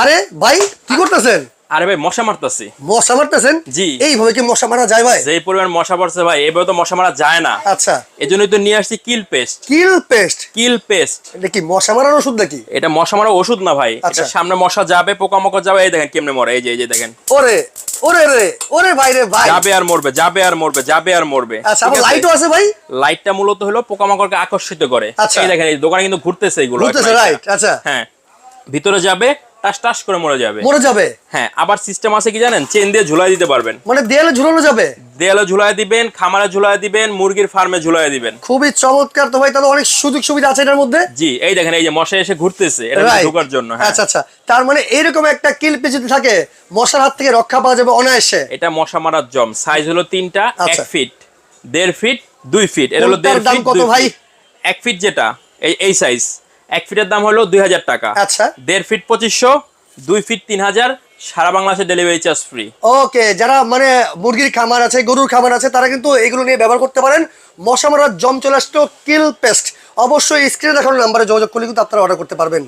আরে ভাই কি করতেছেন? আরে ভাই মশা মারতাছি। মশা মারতেছেন? জি। এইভাবে কি মশা মারা যায় ভাই? যে পরিমাণ মশা পড়ছে ভাই এভাবে তো মশা মারা যায় না। আচ্ছা। এজন্যই তো নিয়ে আসছি kill pest. Kill pest? Kill pest. এটা কি মশা মারার ওষুধ নাকি? এটা মশা মারা ওষুধ না ভাই আচ্ছা। এটা সামনে মশা যাবে পোকামাকড় যাবে এই দেখেন কেমনে মরে এই যে এই যে দেখেন। ওরে ওরে রে ওরে ভাই রে ভাই। যাবে আর মরবে যাবে আর মরবে যাবে আর মরবে। আচ্ছা আমার লাইটও আছে? ভাই? লাইটটা মূলত হলো পোকামাকড়কে আকর্ষিত করে। আচ্ছা। এই দেখেন এই দোকানে কিন্তু ঘুরতেছে এগুলো ঘুরতেছে রাইট আচ্ছা। হ্যাঁ। ভিতরে যাবে টাস টাস করে মরে যাবে। মরে যাবে? হ্যাঁ আবার সিস্টেম আছে কি জানেন? চেন দিয়ে ঝুলাই দিতে পারবেন। মানে দেয়ালে ঝুলানো যাবে? দেয়ালে ঝুলাই দিবেন খামারে ঝুলাই দিবেন মুরগির ফার্মে ঝুলাই দিবেন। খুবই চমৎকার তো ভাই তাহলে অনেক সুযোগ সুবিধা আছে এটার মধ্যে? জি এই দেখেন এই যে মশা এসে ঘুরতেছে এটা ঢোকার জন্য হ্যাঁ। আচ্ছা আচ্ছা। তার মানে এইরকম একটা কিল পে যদি থাকে মশার হাত থেকে রক্ষা পাওয়া যাবে অনায়াসে? এটা মশা মারার জম। সাইজ হলো তিনটা এক আচ্ছা। ফিট দেড় ফিট দুই ফিট এটা হলো দেড় ফিট কত ভাই? এক ফিট যেটা এই এই সাইজ এক ফিটের দাম হলো দুই হাজার টাকা। আচ্ছা। দেড় ফিট পঁচিশশো দুই ফিট তিন হাজার সারা বাংলাদেশে ডেলিভারি চার্জ ফ্রি ওকে যারা মানে মুরগির খামার আছে গরুর খামার আছে তারা কিন্তু এগুলো নিয়ে ব্যবহার করতে পারেন। মশা মারার জম চলে আসতো কিল পেস্ট অবশ্যই স্ক্রিনে দেখানো নাম্বারে যোগাযোগ করলে কিন্তু আপনারা অর্ডার করতে পারবেন।